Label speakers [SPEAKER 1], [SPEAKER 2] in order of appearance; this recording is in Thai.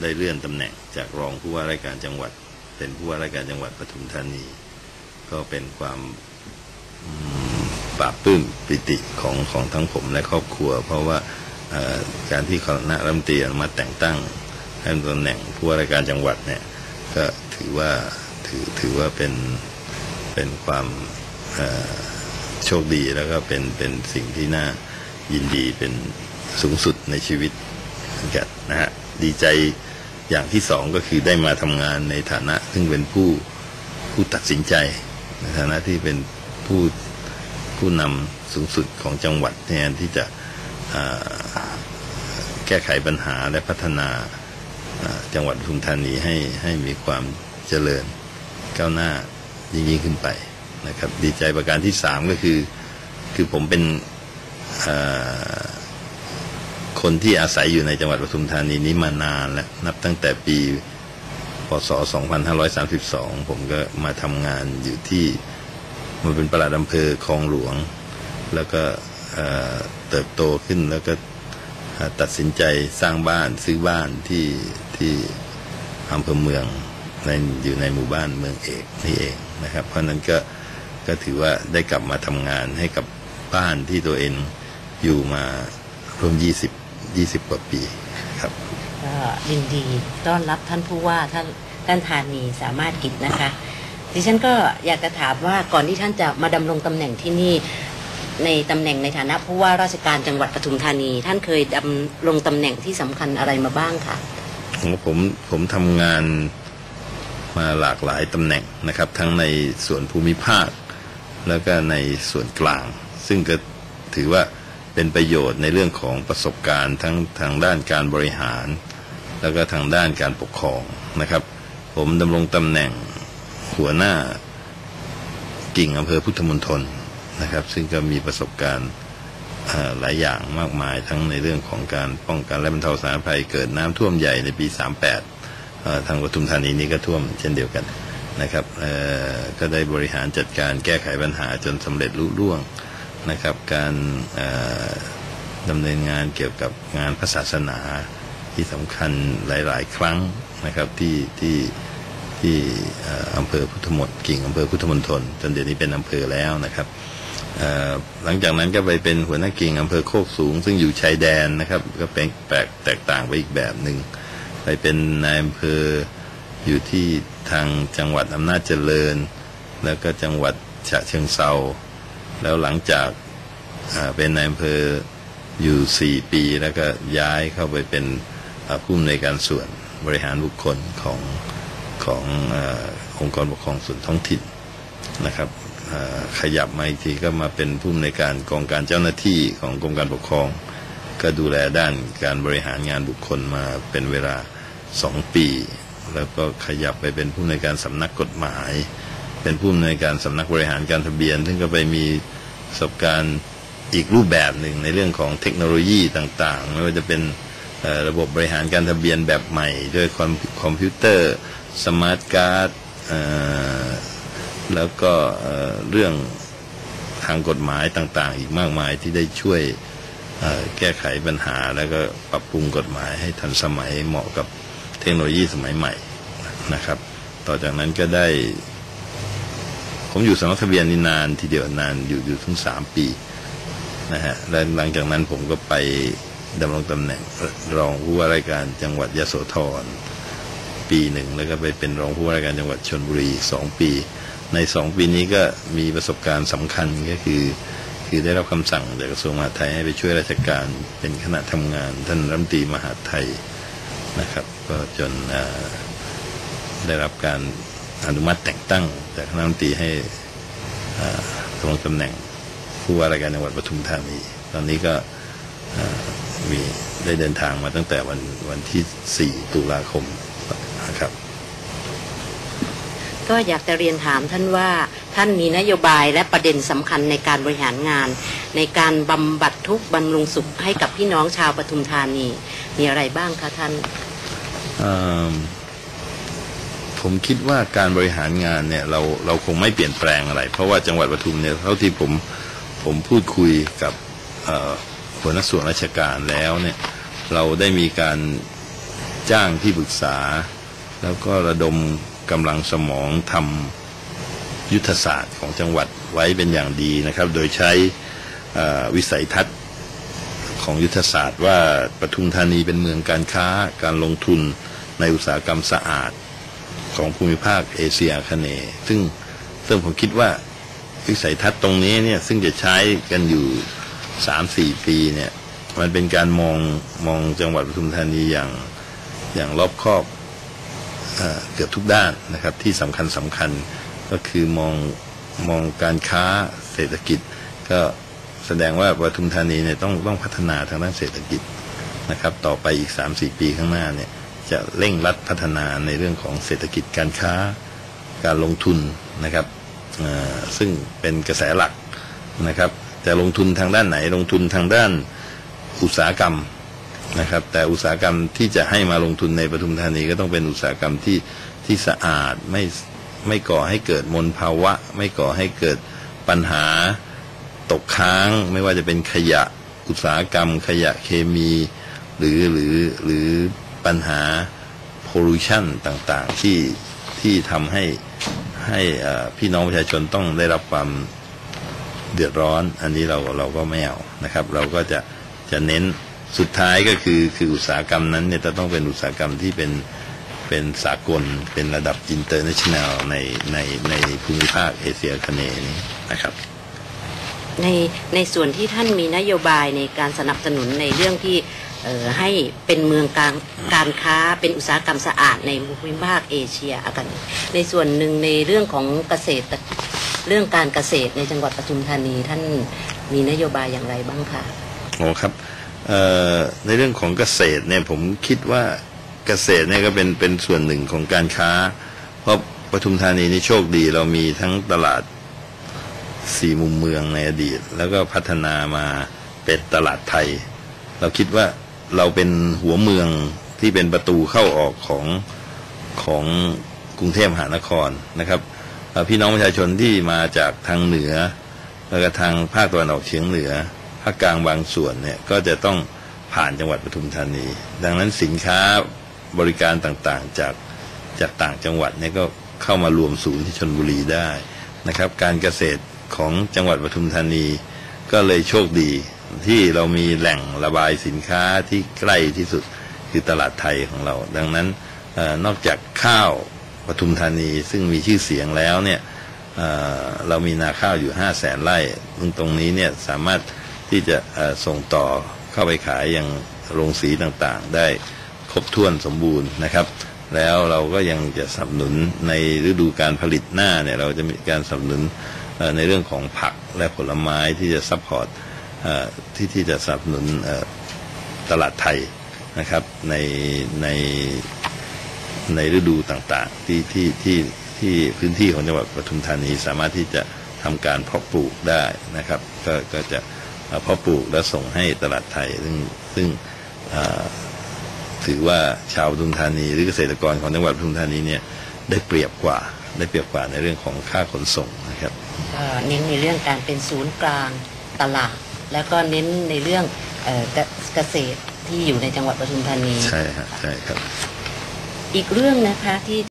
[SPEAKER 1] ได้เลื่อนตำแหน่งจากรองผู้ว่าราชการจังหวัด เป็นผู้ว่าราชการจังหวัดปทุมธานี ก็เป็นความปราบปลื้มปิติของของทั้งผมและครอบครัว เพราะว่าการที่คณะรัฐมนตรีอนุมาแต่งตั้งให้ตำแหน่งผู้ว่าราชการจังหวัดเนี่ยก็ถือว่าถือถือว่าเป็นเป็นความโชคดีแล้วก็เป็นเป็นสิ่งที่น่ายินดีเป็นสูงสุดในชีวิตเหมือนกันนะฮะ ดีใจอย่างที่สองก็คือได้มาทำงานในฐานะ ซึ่งเป็นผู้ผู้ตัดสินใจ ในฐานะที่เป็นผู้ผู้นำสูงสุดของจังหวัดในการที่จะแก้ไขปัญหาและพัฒนาจังหวัดปทุมธานีให้ให้มีความเจริญก้าวหน้ายิ่งยิ่งขึ้นไปนะครับ ดีใจประการที่สามก็คือ คือผมเป็นอ คนที่อาศัยอยู่ในจังหวัดปทุมธานีนี้มานานแล้ว นับตั้งแต่ปีพศ 2532 ผมก็มาทำงานอยู่ที่มาเป็นประหลัดอำเภอคลองหลวง แล้วก็เติบโตขึ้นแล้วก็ตัดสินใจสร้างบ้านซื้อบ้านที่ที่อำเภอเมืองในอยู่ในหมู่บ้านเมืองเอกนี่เองนะครับ เพราะฉะนั้นก็ก็ถือว่าได้กลับมาทำงานให้กับบ้านที่ตัวเองอยู่มาร่วม 20 20 กว่าปีครับ
[SPEAKER 2] ก็ยินดีต้อนรับท่านผู้ว่าท่านท่านธานีสามารถกิจนะคะ ดิฉันก็อยากจะถามว่าก่อนที่ท่านจะมาดำรงตำแหน่งที่นี่ในตำแหน่งในฐานะผู้ว่าราชการจังหวัดปทุมธานี ท่านเคยดำรงตำแหน่งที่สำคัญอะไรมาบ้างคะ
[SPEAKER 1] ของผมผมทำงานมาหลากหลายตำแหน่งนะครับ ทั้งในส่วนภูมิภาค แล้วก็ในส่วนกลาง ซึ่งก็ถือว่า เป็นประโยชน์ในเรื่องของประสบการณ์ทั้งทางด้านการบริหาร แล้วก็ทางด้านการปกครองนะครับ ผมดำรงตำแหน่งหัวหน้ากิ่งอำเภอพุทธมณฑลนะครับ ซึ่งก็มีประสบการณ์หลายอย่างมากมายทั้งในเรื่องของการป้องกันและบรรเทาสาธารณภัยเกิดน้ำท่วมใหญ่ในปี 38 ทางปทุมธานีนี้ก็ท่วมเช่นเดียวกันนะครับก็ได้บริหารจัดการแก้ไขปัญหาจนสำเร็จลุล่วง นะครับการดำเนินงานเกี่ยวกับงานพระศาสนาที่สำคัญหลาย ๆ ครั้งนะครับที่ที่ที่อำเภอพุทธมณฑลกิ่งอำเภอพุทธมณฑลจนเดี๋ยวนี้เป็นอำเภอแล้วนะครับหลังจากนั้นก็ไปเป็นหัวหน้ากิ่งอำเภอโคกสูง ซึ่งอยู่ชายแดนนะครับ ก็เป็นแปลกแตกต่างไปอีกแบบหนึ่งไปเป็นนายอำเภออยู่ที่ทางจังหวัดอำนาจเจริญ แล้วก็จังหวัดฉะเชิงเซา แล้วหลังจากเป็นนายอำเภออยู่สี่ปีแล้วก็ย้ายเข้าไปเป็นผู้อำนวยการส่วนบริหารบุคคลของขององค์กรปกครองส่วนท้องถิ่นนะครับขยับมาอีกทีก็มาเป็นผู้อำนวยการกองการเจ้าหน้าที่ของกรมการปกครอง ก็ดูแลด้านการบริหารงานบุคคลมาเป็นเวลาสองปี แล้วก็ขยับไปเป็นผู้อำนการสำนักกฎหมาย เป็นผู้อำนวยการสำนักบริหารการทะเบียน ซึ่งก็ไปมีประสบการณ์อีกรูปแบบหนึ่งในเรื่องของเทคโนโลยีต่างๆ ไม่ว่าจะเป็นระบบบริหารการทะเบียนแบบใหม่ ด้วยคอมคอมพิวเตอร์สมาร์ทการ์ดแล้วก็เรื่องทางกฎหมายต่างๆ อีกมากมายที่ได้ช่วยแก้ไขปัญหา แล้วก็ปรับปรุงกฎหมายให้ทันสมัยเหมาะกับเทคโนโลยีสมัยใหม่นะครับ ต่อจากนั้นก็ได้ ผมอยู่สำนักทะเบียนนี่นานทีเดียวนานอยู่อยู่ถึงสามปีนะฮะและหลังจากนั้นผมก็ไปดำรงตำแหน่งรองผู้ว่าราชการจังหวัดยโสธรปีหนึ่งแล้วก็ไปเป็นรองผู้ว่าราชการจังหวัดชนบุรีสองปี ในสองปีนี้ก็มีประสบการณ์สำคัญก็คือคือได้รับคำสั่งจากกระทรวงมหาดไทยให้ไปช่วยราชการเป็นคณะทำงาน ท่านรัฐมนตรีมหาดไทยนะครับ ก็จนได้รับการ อนุมัติแต่งตั้งจากคณะรัฐมนตรีให้เอ่อดำรงตำแหน่งผู้ว่าราชการจังหวัดปทุมธานี ตอนนี้ก็เอ่อมีได้เดินทางมาตั้งแต่วันวันที่ 4 ตุลาคมนะครับ
[SPEAKER 2] ก็อยากจะเรียนถามท่านว่าท่านมีนโยบายและประเด็นสำคัญในการบริหารงาน ในการบำบัดทุกข์บำรุงสุขให้กับพี่น้องชาวปทุมธานี มีอะไรบ้างคะท่าน
[SPEAKER 1] เอิ่ม ผมคิดว่าการบริหารงานเนี่ยเราเราคงไม่เปลี่ยนแปลงอะไร เพราะว่าจังหวัดปทุมเนี่ยเท่าที่ผมผมพูดคุยกับหัวหน้าส่วนราชการแล้วเนี่ยเราได้มีการจ้างที่ปรึกษา แล้วก็ระดมกำลังสมองทำยุทธศาสตร์ของจังหวัดไว้เป็นอย่างดีนะครับ โดยใช้วิสัยทัศน์ของยุทธศาสตร์ว่าปทุมธานีเป็นเมืองการค้าการลงทุนในอุตสาหกรรมสะอาด ของภูมิภาคเอเชียคเนย์ซึ่งซึ่งผมคิดว่าวิสัยทัศน์ตรงนี้เนี่ยซึ่งจะใช้กันอยู่สามสี่ปีเนี่ยมันเป็นการมองมองจังหวัดปทุมธานีอย่างอย่างรอบคอบเอเกือบทุกด้านนะครับที่สำคัญสำคัญก็คือมองมองการค้าเศรษฐกิจ ก็แสดงว่าปทุมธานีเนี่ยต้องต้องพัฒนาทางด้านเศรษฐกิจนะครับ ต่อไปอีก 3-4 ปีข้างหน้าเนี่ย จะเร่งรัดพัฒนาในเรื่องของเศรษฐกิจการค้าการลงทุนนะครับซึ่งเป็นกระแสหลักนะครับจะลงทุนทางด้านไหนลงทุนทางด้านอุตสาหกรรมนะครับ แต่อุตสาหกรรมที่จะให้มาลงทุนในปทุมธานีก็ต้องเป็นอุตสาหกรรมที่ที่สะอาดไม่ไม่ก่อให้เกิดมลภาวะ ไม่ก่อให้เกิดปัญหาตกค้าง ไม่ว่าจะเป็นขยะอุตสาหกรรม ขยะเคมี หรือหรือหรือ ปัญหา pollution ต่างๆ ที่ที่ทำให้ให้พี่น้องประชาชนต้องได้รับความเดือดร้อน อันนี้เราเราก็ไม่เอานะครับ เราก็จะจะเน้นสุดท้ายก็คือคืออุตสาหกรรมนั้นเนี่ยจะต้องเป็นอุตสาหกรรมที่เป็นเป็นสากลเป็นระดับ international ในในในภูมิภาคเอเชียอาคเนย์นี้นะครับ
[SPEAKER 2] ในในส่วนที่ท่านมีนโยบายในการสนับสนุนในเรื่องที่ ให้เป็นเมืองการการค้าเป็นอุตสาหกรรมสะอาดในภูมิภาคเอเชียอากันในส่วนหนึ่งในเรื่องของเกษตรเรื่องการเกษตรในจังหวัดปทุมธานีท่านมีนโยบายอย่างไรบ้างคะ
[SPEAKER 1] โอ้ครับออในเรื่องของเกษตรเนี่ยผมคิดว่าเกษตรเนี่ยก็เป็นเป็นส่วนหนึ่งของการค้า เพราะปทุมธานีนี่โชคดีเรามีทั้งตลาดสี่มุมเมืองในอดีต แล้วก็พัฒนามาเป็นตลาดไทย เราคิดว่า เราเป็นหัวเมืองที่เป็นประตูเข้าออกของของกรุงเทพมหานครนะครับพี่น้องประชาชนที่มาจากทางเหนือ แล้วก็ทางภาคตะวันออกเฉียงเหนือภาคกลางบางส่วนเนี่ยก็จะต้องผ่านจังหวัดปทุมธานี ดังนั้นสินค้าบริการต่างๆจากจากต่างจังหวัดเนี่ยก็เข้ามารวมศูนย์ที่ชนบุรีได้นะครับ การเกษตรของจังหวัดปทุมธานีก็เลยโชคดี ที่เรามีแหล่งระบายสินค้าที่ใกล้ที่สุดคือตลาดไทยของเรา ดังนั้นออนอกจากข้าวปทุมธานีซึ่งมีชื่อเสียงแล้วเนี่ยเเรามีนาข้าวอยู่ห้าแสนไร่ซึ่งตรงนี้เนี่ยสามารถที่จะส่งต่อเข้าไปขายยังโรงสีต่างๆ ได้ครบถ้วนสมบูรณ์นะครับ แล้วเราก็ยังจะสนับสนุนในฤดูการผลิตหน้าเนี่ยเราจะมีการสนับสนุนในเรื่องของผักและผลไม้ที่จะซัพพอร์ต ที่ที่จะสนับสนุนตลาดไทยนะครับในในในฤดูต่างๆ ที่ที่ที่ที่พื้นที่ของจังหวัดปทุมธานีสามารถที่จะทำการเพาะปลูกได้นะครับ ก็ก็จะเอ่อเพาะปลูกและส่งให้ตลาดไทย ซึ่งซึ่งถือว่าชาวปทุมธานีหรือเกษตรกรของจังหวัดปทุมธานีเนี่ยได้เปรียบกว่าได้เปรียบกว่าในเรื่องของค่าขนส่งนะครับ
[SPEAKER 2] เน้นในเรื่องการเป็นศูนย์กลางตลาด แล้วก็เน้นในเรื่องเอ่อเกเกษตรที่อยู่ในจังหวัดปทุมธานี
[SPEAKER 1] ใช่ฮะใช่ครับ
[SPEAKER 2] อีกเรื่องนะคะที่